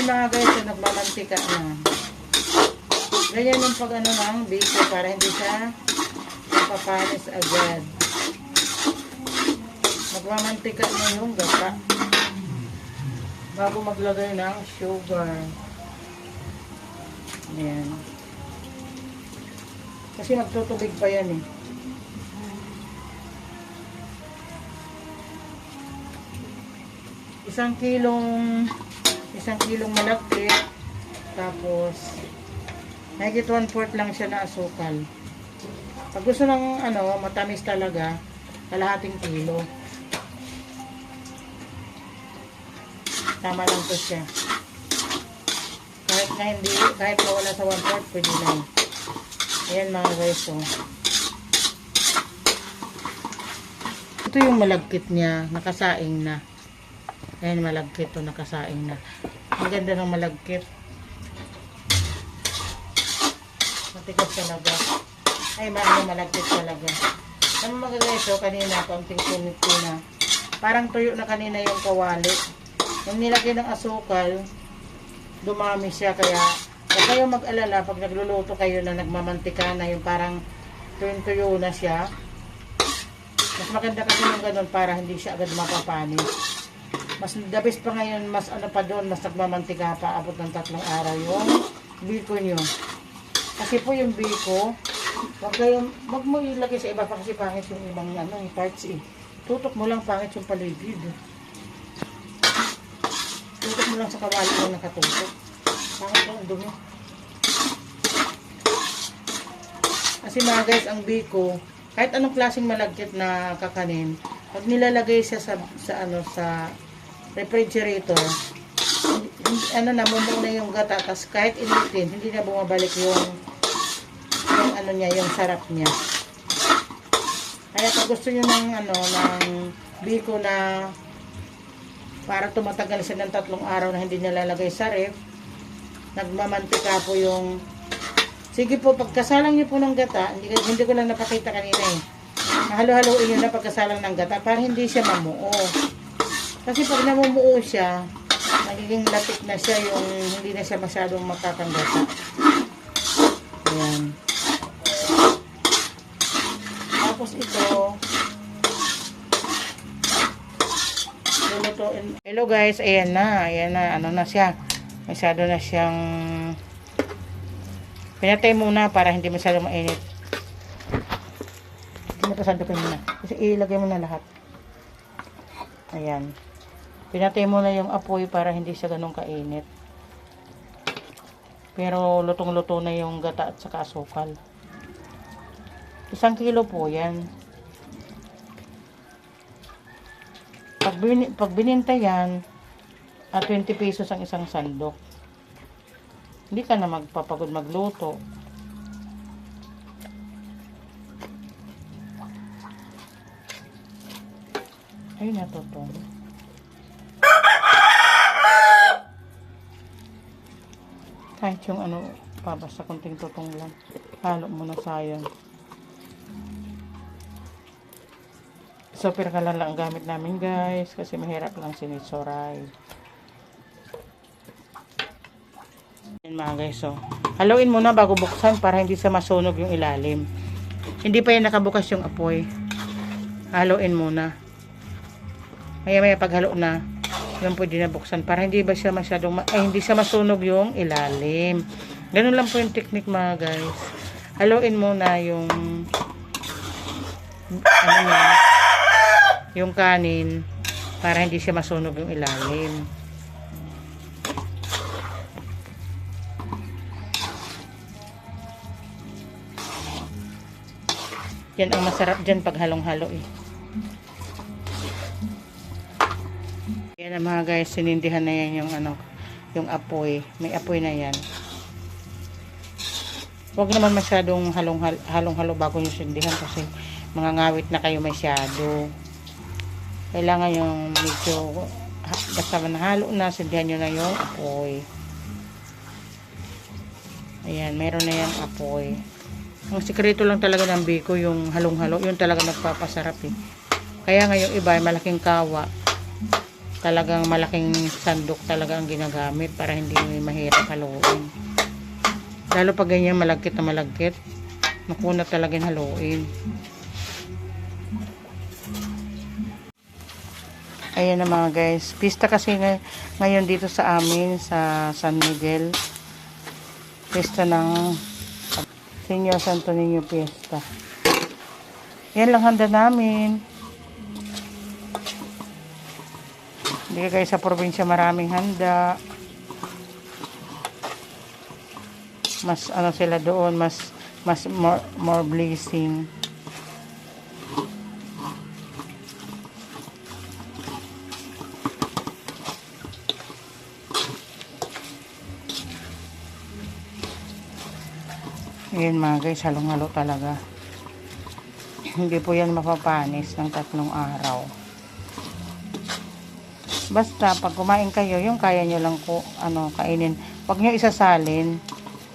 Ayan mga guys, so nagmamantika na. Ganyan yung pag ano ng biko para hindi siya mapapanis agad. Magmamantika na yung gata. Bago maglagay ng sugar. Ayan. Kasi magtutubig pa yan eh. Isang kilong isang kilong malagkit tapos Nagit one fourth lang siya na asukal. Pag gusto ng ano, matamis talaga, kalahating kilo. Tama lang to siya. Kahit na hindi, kahit na wala sa one fourth, pwede lang. Ayan mga guys, oh. Ito yung malagkit niya, nakasaing na. Ayan, malagkit to, nakasaing na. Ang ganda ng malagkit. Matigas talaga. Ay, maano malagkit talaga. Ano magagay ito kanina, kaunting punit ko na. Parang tuyo na kanina yung kawali. Nung nilagay ng asukal, dumami siya. Kaya, huwag kayo mag-alala pag nagluluto kayo na nagmamantika na yung parang tuyo-tuyo na siya. Mas maganda kasi yung ganun para hindi siya agad mapapanis. Mas the best pa ngayon, mas ano pa doon, mas nagmamantika pa, abot ng tatlong araw yung biko nyo. Kasi po yung biko, wag kayo, wag mo ilagay sa iba pa kasi pangit yung ibang ano, yung parts eh. Tutok mo lang pangit yung paligid. Tutok mo lang sa kawali mo nakatutok. Pangit lang ang dumi. Kasi mga guys, ang biko, kahit anong klaseng malagkit na kakanin, pag nilalagay siya sa, sa ano sa refrigerator, ano na, mumuo na yung gata, tas kahit initin, hindi na bumabalik yung yung ano niya, yung sarap niya. Kaya pag gusto niyo ng ano, ng biko na para tumatagal siya ng tatlong araw na hindi nilalagay sa ref, nagmamantika po yung Sige po, pagkasalang niyo po ng gata, hindi, hindi ko lang napakita kanina eh. Halo-haloin niyo na pagkasalang ng gata para hindi siya mamuo. Kasi pag namumuo siya, magiging lapit na siya yung hindi na siya masyadong makakanggata. Ayan. Tapos ito, lulutuin. Hello guys, ayan na, ayan na, ano na siya. Masyado na siyang pinatay muna para hindi masyadong mainit. Pinapasandukin muna. Kasi ilagay mo na lahat. Ayan. Pinatay mo na yung apoy para hindi siya ganun kainit. Pero lutong-luto na yung gata at saka asukal. Isang kilo po yan. Pag, bin, pag bininta yan, at 20 pesos ang isang sandok. Hindi ka na magpapagod magluto. Ay, natutong. Kahit yung ano, pa, basta kunting tutong lang. Halo mo na sayang. Super kalan lang ang gamit namin guys. Kasi mahirap lang sinitsoray. Yan mga guys. So, haluin muna bago buksan para hindi sa masunog yung ilalim. Hindi pa yan nakabukas yung apoy. Haluin muna. Maya maya paghalo na. Yan pwede na buksan para hindi ba siya masyadong ma- ay hindi siya masunog yung ilalim. Ganun lang po yung technique mga guys. Haluin muna yung ano yung kanin para hindi siya masunog yung ilalim. Yan ang masarap dyan pag halong-halo eh. Yan ang mga guys, sinindihan na yan yung ano, yung apoy. May apoy na yan. Huwag naman masyadong halong-halo bago yung sindihan kasi mga ngawit na kayo masyado. Kailangan yung medyo basta manahalo na, sindihan nyo na yung apoy. Ayan, meron na yan apoy. Ang sikreto lang talaga ng biko, yung halong-halo, yun talaga nagpapasarap eh. Kaya nga yung iba, malaking kawa. Talagang malaking sandok talaga ang ginagamit para hindi mahirap haluin. Lalo pag ganyan malagkit na malagkit, naku na talagang haluin. Ayan na mga guys. Pista kasi ngay- ngayon dito sa amin sa San Miguel. Pista ng Senyor Santo Niño Fiesta. Yan lang handa namin. Hindi kayo sa probinsya maraming handa. Mas ano sila doon, mas mas more, more blessing. Ayan mga guys, halong-halo talaga. Hindi po yan mapapanis ng tatlong araw. Basta pag kumain kayo, yung kaya nyo lang po ano, kainin. Huwag nyo isasalin.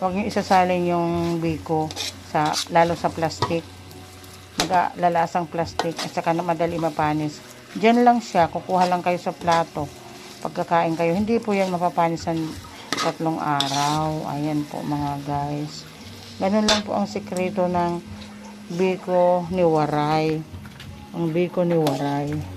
Huwag nyo isasalin yung biko sa lalo sa plastic. Maglalaasang plastic at saka na madali mapanis. Diyan lang siya, kukuha lang kayo sa plato. Pagkakain kayo, hindi po yan mapapanis ng tatlong araw. Ayan po mga guys. Ganun lang po ang sekreto ng biko ni Waray. Ang biko ni Waray.